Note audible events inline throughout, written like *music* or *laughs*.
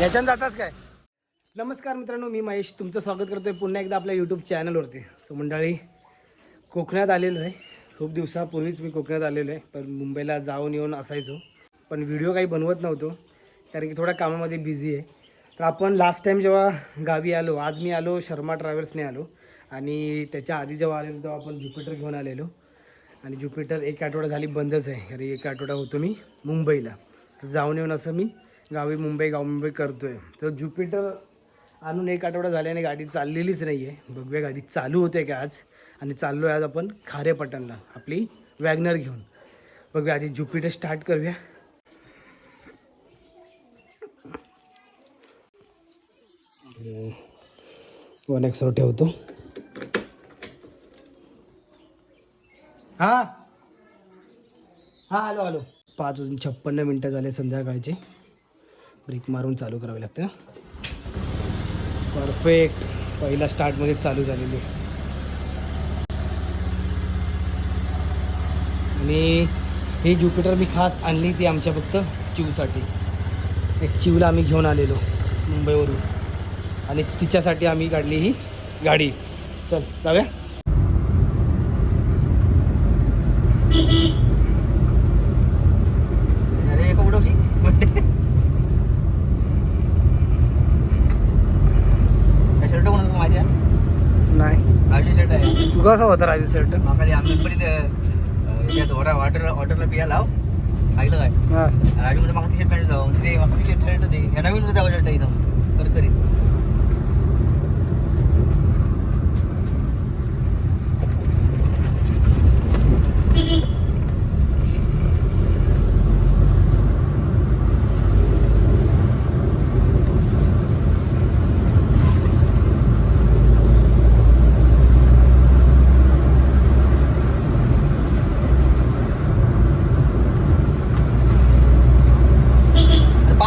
याच्यानं जाताच काय? नमस्कार मित्रांनो मी महेश. तुमचं स्वागत करतोय पुन्हा एकदा आपल्या यूट्यूब चॅनलवरती सो मंडळी कोकणात आलेलो आहे. खूप दिवसापूर्वीच मी कोकणात आलेलो आहे पण मुंबईला जाऊन येऊन असायचो. पण व्हिडिओ काही बनवत नव्हतो कारण की थोड्या कामामध्ये बिझी आहे. तर आपण लास्ट टाईम जेव्हा गावी आलो आज मी आलो शर्मा ट्रॅव्हल्सने आलो. आणि त्याच्या आधी जेव्हा आलेलो तेव्हा आपण ज्युपिटर घेऊन आलेलो. आणि ज्युपिटर एक आठवडा झाली बंदच आहे कारण एक आठवडा होतो मी मुंबईला. तर जाऊन येऊन असं मी गावी मुंबई गाव मुंबई करतो आहे तर ज्युपिटर आणून एक आठवडा झाल्याने गाडी चाललेलीच नाही आहे बघूया गाडी चालू होते का आज? आणि चाललो आहे आज आपण खारेपटणला आपली वॅगनर घेऊन. बघूया आधी ज्युपिटर स्टार्ट करूया. वन एक्सवर ठेवतो. हा? हा आलो आलो पाच वाजून छप्पन्न मिनटं झाले संध्याकाळचे. ब्रेक मारून चालू करावी लागते. परफेक्ट पहिला स्टार्टमध्ये चालू झालेली आणि ही ज्युपिटर मी खास आणली ती आमच्या फक्त चिवसाठी. एक चिवला आम्ही घेऊन आलेलो मुंबईवरून. आणि तिच्यासाठी आम्ही काढली ही गाडी. चल जाऊया अरे एका उडवशी शर्ट कोण होतं माहिती आहे नाही राजू शर्ट आहे तू कसा होता राजू शर्ट माका ते आम्ही पण याच्यात वॉटर वॉटर वॉटरला पिया लाव ऐकलं काय हां राजू मध्ये माका टी शर्ट पॅन्ट जाऊ ते माका टी शर्ट शर्ट दे या नवीन होता शर्ट एकदम करकरीत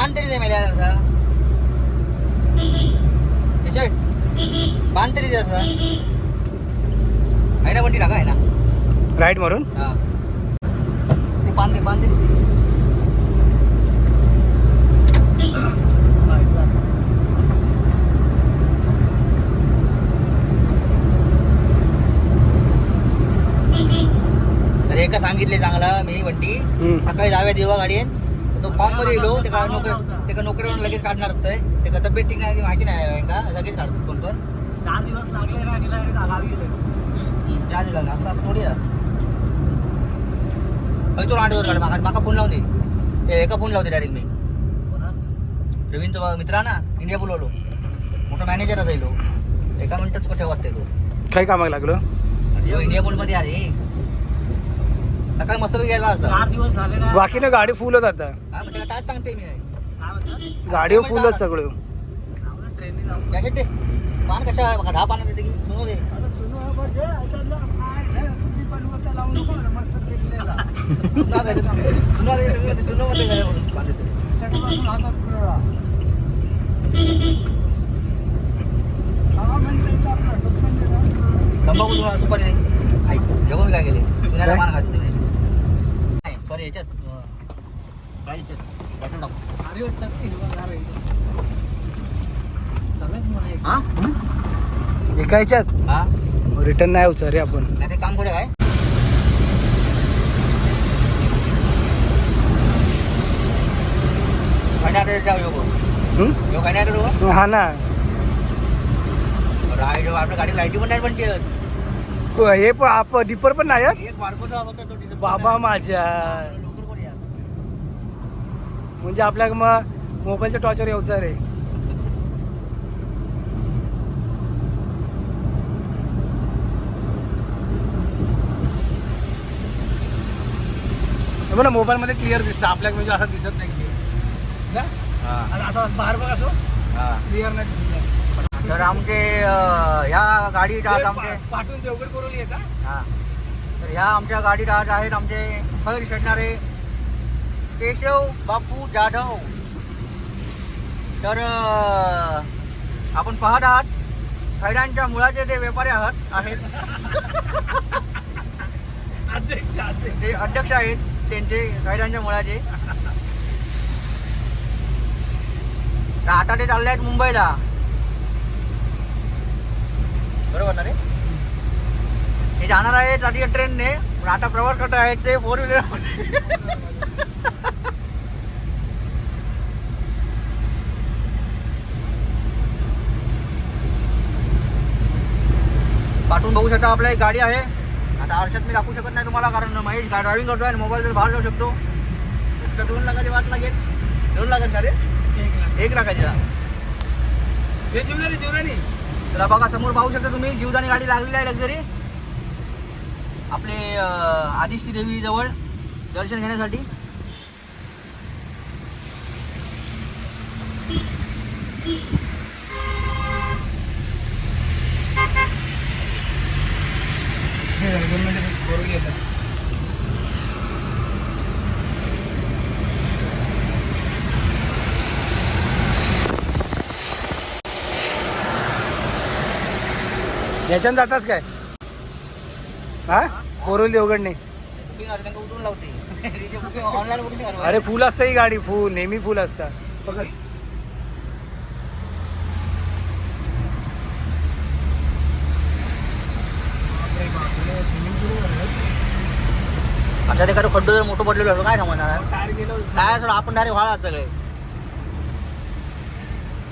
अरे बांध तरी दे मला असा टी शर्ट बांध तरी दे असा. आहे ना बंटी टाका आहे ना राईट मारून? हा. ते सांगितले चांगला मी हम्म. सकाळी जाव्या दिवा गाडीन. तो फॉर्ममध्ये येलो ते का नोकरी ते का नोकरीवरून लगेच काढणार ते? का तब्येत ठीक नाही माहिती नाही का? लगेच काढतात कोण पण? चार दिवस लागले ना गावी गेले. चार दिवस असं असं थोडी आहे. तो आठ दिवस काढ माका माका फोन लावून दे. एका फोन लावते डायरेक्ट मी. रवींद्र मित्र आहे ना इंडिया बोलवलो मोठा मॅनेजर जायलो एका मिनिटात कुठे वाटते तो? काय कामाला लागलो? तो इंडिया बोलमध्ये आहे. सकाळी मस्त गेला असता. चार दिवस झाले ना. बाकीनं गाडी फुलच आता. टाच सांगते मी. काय म्हणतात गाडीवर फुलच सगळं. जॅकेट दे. पान कशा दहा पानं देते की. सुनो. तंबाखू तुम्हाला सुपारी नाही जेव्हा मी काय केले पुण्याला नाही सॉरी याच्यात अं, काय याच्यात बॉटल टाकू. भारी वाटतात ते हिरवंगार आहे. सगळेच म्हणे हा? एका ह्याच्यात? हा? रिटर्न नाही होत रे आपण. नाही ते काम करूया काय हं? हा ना. राईड आपल्या गाडी लाईटी पण नाही म्हणते. प- हे पण आप डिपर पण नाही हं? बाबा माझ्या? म्हणजे आपल्या मग मोबाईलच्या टॉर्चवर यायचं रे. ना मोबाईल मध्ये क्लिअर दिसतं. आपल्या म्हणजे असं दिसत नाही? आणि आता बाहेर बघ असो. हा. क्लिअर नाही दिसत. तर आमचे ह्या गाडीत आज आमचे. पाठवून देवगड करून ये का? हा. तर ह्या आमच्या गाडीत आज आहेत आमचे. खैर चढणारे केशव बापू जाधव तर आपण पाहत आहात. खैरांच्या मुळाचे जे व्यापारी आहात आहेत. ते अध्यक्ष आहेत. त्यांचे खैरांच्या मुळाचे. आता बटाटे चालले आहेत मुंबईला. बरोबर ना रे? हे जाणार आहे रात्री ट्रेनने पण आता प्रवास करत आहेत ते फोर व्हीलर पाठवून बघू शकता आपल्या एक गाडी आहे. आता आरशात मी दाखवू शकत नाही तुम्हाला कारण महेश ड्रायव्हिंग करतोय आणि मोबाईल जर बाहेर जाऊ शकतो तर दोन लाखाची वाट लागेल. दोन लाखाची का रे? एक लाख. एक लाखाची? हे जीवदानी जीवदानी. तर बघा समोर पाहू शकता तुम्ही जीवदानी गाडी लागलेली आहे लक्झरी आपले आदिष्टी देवी जवळ दर्शन घेण्यासाठी. हे झालं, दोन मिनिटं बरोबर येतात याच्यानं जातास काय? हा? देवगडने. बुकिंग करवा अरे फुल असतं ही गाडी फुल. नेहमी फुल असतं पकड अच्छा ते खरं खड्डो जर मोठं पडलेलं असं काय समजणार काय असं आपण डायरेक्ट व्हाळा सगळे.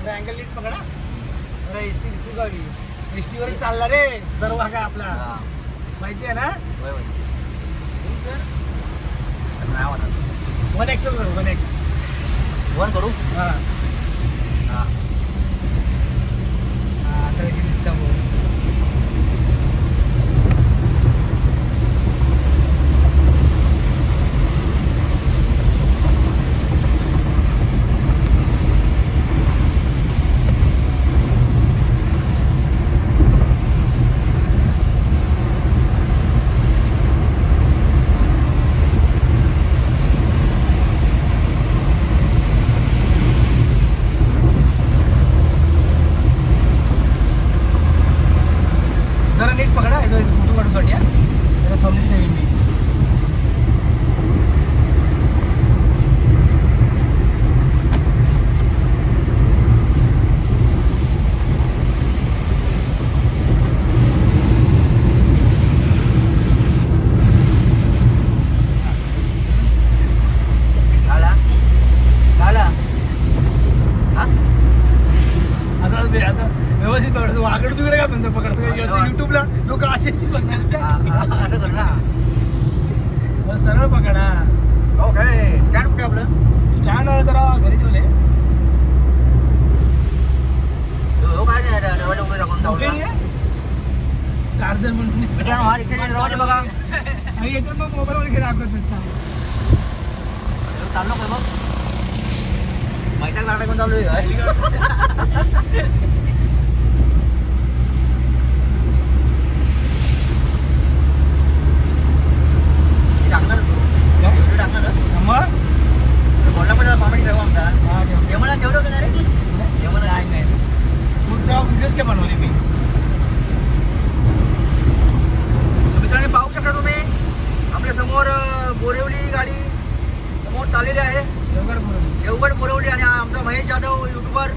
अँगल नीट पकडा. अरे एस टी दिसू गाडी. एस टीवर चालला रे सर्व काय आपला. हा. माहिती आहे. ना. वन एक्सेल करू वन एक्स वन करू? हा. हा. हा, आता कशी दिसता जरा नीट पकडा इथं फोटो काढूसाठी हा. जरा थांबली ठेवीन मी झाला झाला हा असं बे- असं व्यवस्थित पकडतो वाकड तुकडे काय म्हणतो पकडतो हा, असं हा. युट्यूबला लोक असे बघणार हा, काय? हा, असं कर ना बस सरळ पकडा हो काय स्टँड कुठे आपलं स्टँड जरा घरी ठेवले हो काय नाही, दरवाजा उघडे टाकून ठेवला. चार्जर म्हणून. मित्रांनो, हा रिक्षाचा दरवाजा बघा. आणि याच्यात मग मोबाईल वगैरे दाखवत नसतात चाललो काय मग. मैत्रीला गाडा घेऊन चालू आहे? काय? ठेवलं का रे नाही तेव्हा व्हिडिओज काय बनवले मी मित्रांनो पाहू शकता तुम्ही आपल्यासमोर अं, बोरिवली गाडी समोर चाललेली आहे देवगड बोलून देवगड बोरवली आणि आमचा महेश जाधव युट्यूबर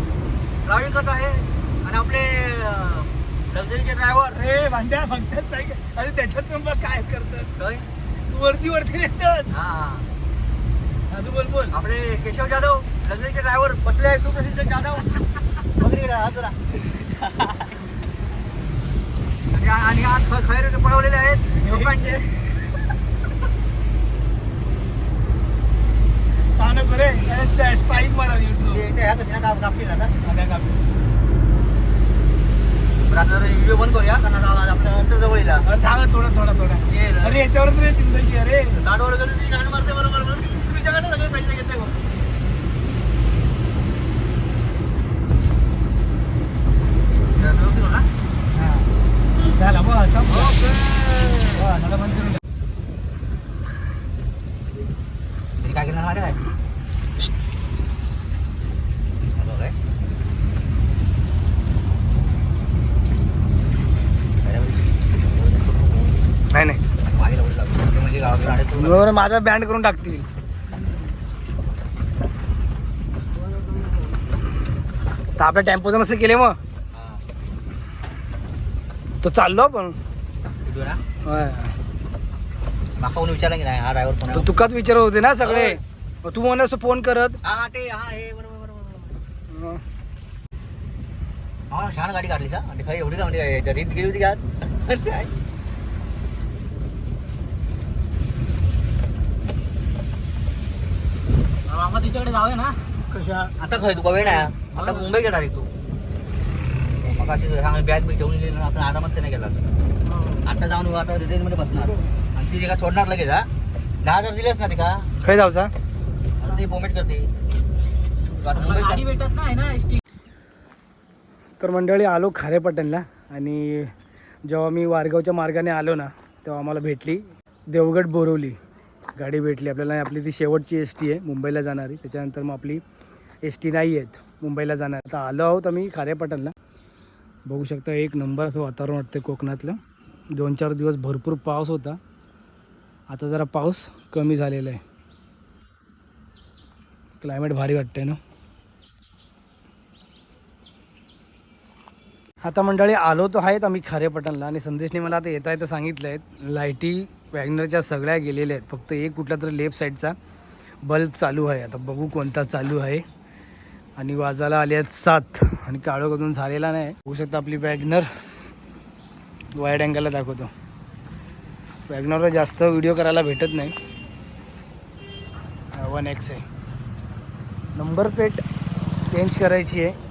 करत आहे. आणि आपले लक्झरीचे ड्रायव्हर अरे भांड्या भांड्यात नाही? अरे त्याच्यात बघ काय करतात? काय? तू वरती वरती येतात. हा. तू बोल बोल. आपले केशव जाधव लक्झरीचे ड्रायव्हर बसले आहे सुप्रसिद्ध जाधव. हा जरा. आणि आज खैर पळवलेले आहेत. *laughs* लोकांचे पानं बरे स्ट्राईक मारा युट्यूब ते- ते ह्या कशाला काप- कापतील आता आता कापू बरं, आता व्हिडिओ बंद करूया कारण आपल्या नंतर जवळ येईल थांब थोडा थोडा थोडा. अरे याच्यावर तरी जिंदगी अरे गाडवर गेलो ती गाडी मारते बरोबर बरोबर तुझ्याकडे सगळे पैसे घेते. झाला बस झाला बंद करून काय करणार माहिती काय हॅलो काय नाही नाही मागे लावून लागलं. ते म्हणजे गावाकडे गाड्या बरोबर माझा बँड करून टाकतील. तर आपल्या टेम्पोचं नसतं केले मग. तो चाललो आपण. विचारलं की नाही? हा ड्रायव्हर? तुकाच विचारत होते ना सगळे. तू म्हणस फोन करत. हा ते हा हे बरोबर छान गाडी काढली का एवढी का म्हणजे रीत गेली होती का? *laughs* मामा तिच्याकडे जाऊया ना. कशा? आता खरं तू वेळ नाही आता मुंबई गेला रे तू. मग अशी सांग बॅग मी ठेवून गेली ना आपण आरामात ते नाही गेला आता जाऊन आता रिटेल मध्ये बसणार. आणि ती तिका सोडणार लगेच हा? दहा हजार दिलेस ना तिका? खय जाऊचा आता ती बोमेट करते. तू आता गाडी मुंबईत भेटत नाही ना एस टी. तर मंडळी आलो खारेपटणला आणि जेव्हा मी वारगावच्या मार्गाने आलो ना तेव्हा आम्हाला भेटली. देवगड बोरवली. गाडी भेटली. आपल्याला आपली ती शेवटची एस टी आहे मुंबईला जाणारी. त्याच्यानंतर मग आपली एस टी नाही आहेत मुंबईला जाणार. आता आलो आहोत आम्ही खारेपाटणला. बघू शकता एक नंबर असं वातावरण वाटतं कोकणातलं. दोन चार दिवस भरपूर पाऊस होता. आता जरा पाऊस कमी झालेला आहे. क्लायमेट भारी वाटतंय ना? आता मंडळी आलो तर आहेत आम्ही खारेपटणला आणि संदेशने मला आता येता येतं सांगितलं आहे लाईटी वॅगनरच्या सगळ्या गेलेल्या आहेत. फक्त एक कुठला तरी लेफ्ट साईडचा बल्ब चालू आहे. आता बघू कोणता चालू आहे. आणि वाजायला आले आहेत सात. आणि काळो कधून झालेला नाही. होऊ शकतं आपली वॅगनर वाईड अँगलला दाखवतो. वॅगनरला जास्त व्हिडिओ करायला भेटत नाही. वन एक्स आहे. नंबर प्लेट चेंज करायची आहे.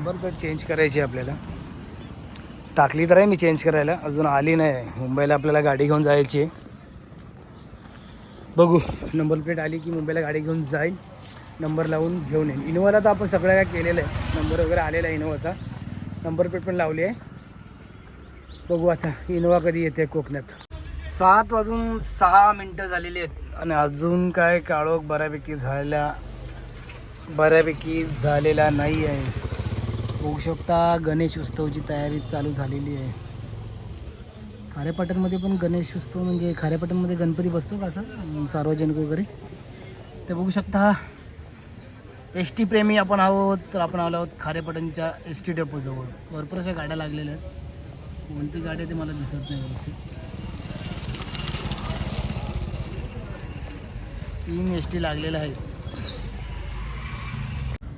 नंबर प्लेट चेंज करायची आहे आपल्याला. टाकली तर आहे मी चेंज करायला. अजून आली नाही. मुंबईला आपल्याला गाडी घेऊन जायची आहे. बघू नंबर प्लेट आली की मुंबईला गाडी घेऊन जाईल. नंबर लावून घेऊन येईन इनोवाला तर आपण सगळं काय केलेलं आहे. नंबर वगैरे आलेला आहे इनोवाचा नंबर प्लेट पण लावली आहे. बघू आता इनोवा कधी येते कोकणात. सात वाजून सहा मिनटं झालेली आहेत. आणि अजून काय काळोख बऱ्यापैकी झालेला बऱ्यापैकी झालेला नाही आहे बघू शकता गणेश उत्सवची तयारी चालू झालेली आहे. खारेपाटणमध्ये पण गणेश उत्सव म्हणजे खारेपाटणमध्ये गणपती बसतो का असं? सार्वजनिक वगैरे. ते बघू शकता. एस टी प्रेमी आपण आहोत तर आपण आलो आहोत खारेपाटणच्या एस टी डेपोजवळ भरपूर अशा गाड्या लागलेल्या आहेत. कोणती गाड्या ते मला दिसत नाही व्यवस्थित. तीन एस टी लागलेल्या आहेत.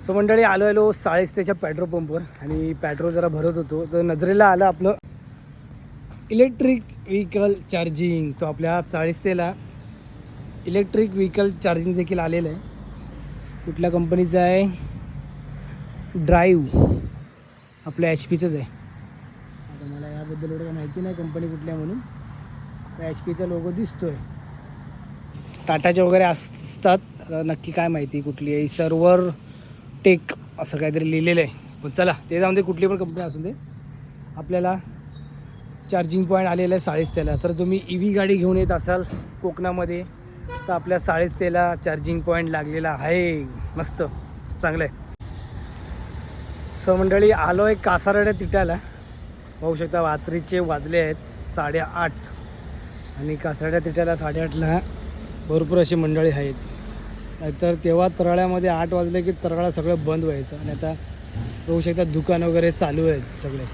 सो मंडळी आलो आलो साळेस्तेच्या पेट्रोल पंपवर आणि पेट्रोल जरा भरत होतो. तर नजरेला आलं आपलं इलेक्ट्रिक व्हेकल चार्जिंग तो आपल्या चाळीसतेला इलेक्ट्रिक व्हेकल चार्जिंग देखील आलेलं आहे. कुठल्या कंपनीचं आहे? ड्राईव्ह आपल्या एच पीचंच आहे. आता मला याबद्दल एवढं काही माहिती नाही कंपनी कुठल्या म्हणून. एच पीचा लोगो दिसतो आहे टाटाचे वगैरे असतात. नक्की काय माहिती कुठली आहे. सर्वर टेक असं काहीतरी लिहिलेलं आहे पण चला ते जाऊन दे कुठली पण कंपनी असू दे. आपल्याला चार्जिंग पॉईंट आलेलं आहे साळीसतेला तर तुम्ही ई व्ही गाडी घेऊन येत असाल कोकणामध्ये तर आपल्या साळीसतेला चार्जिंग पॉईंट लागलेला आहे. मस्त. चांगलं आहे स मंडळी आलो आहे कासारड्या तिट्याला पाहू शकता रात्रीचे वाजले आहेत साडेआठ. आणि कासारड्या तिट्याला साडेआठला भरपूर अशी मंडळी आहेत. नाहीतर तेव्हा तरळ्यामध्ये आठ वाजले की तरळा सगळं बंद व्हायचं. आणि आता बघू शकता दुकान वगैरे चालू आहेत सगळे.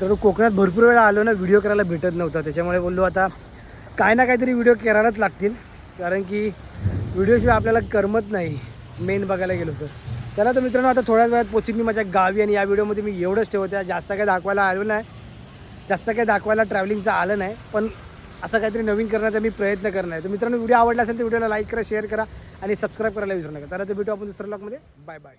तर कोकणात भरपूर वेळा आलो ना व्हिडिओ करायला भेटत नव्हता. त्याच्यामुळे बोललो आता काय ना काहीतरी व्हिडिओ करायलाच लागतील. कारण की व्हिडिओशिवाय आपल्याला करमत नाही. मेन बघायला गेलो तर. चला तर मित्रांनो आता थोड्याच वेळात पोचीन मी माझ्या गावी आणि या व्हिडिओमध्ये मी एवढंच ठेवते. जास्त काही दाखवायला आलो नाही. जास्त काही दाखवायला ट्रॅव्हलिंगचं आलं नाही. पण असं काहीतरी नवीन करण्याचा मी प्रयत्न करणार आहे. तर मित्रांनो व्हिडिओ आवडला असेल तर व्हिडिओला लाईक करा शेअर करा आणि सबस्क्राईब करायला विसरू नका. चला तर भेटू आपण दुसऱ्या ब्लॉगमध्ये बाय बाय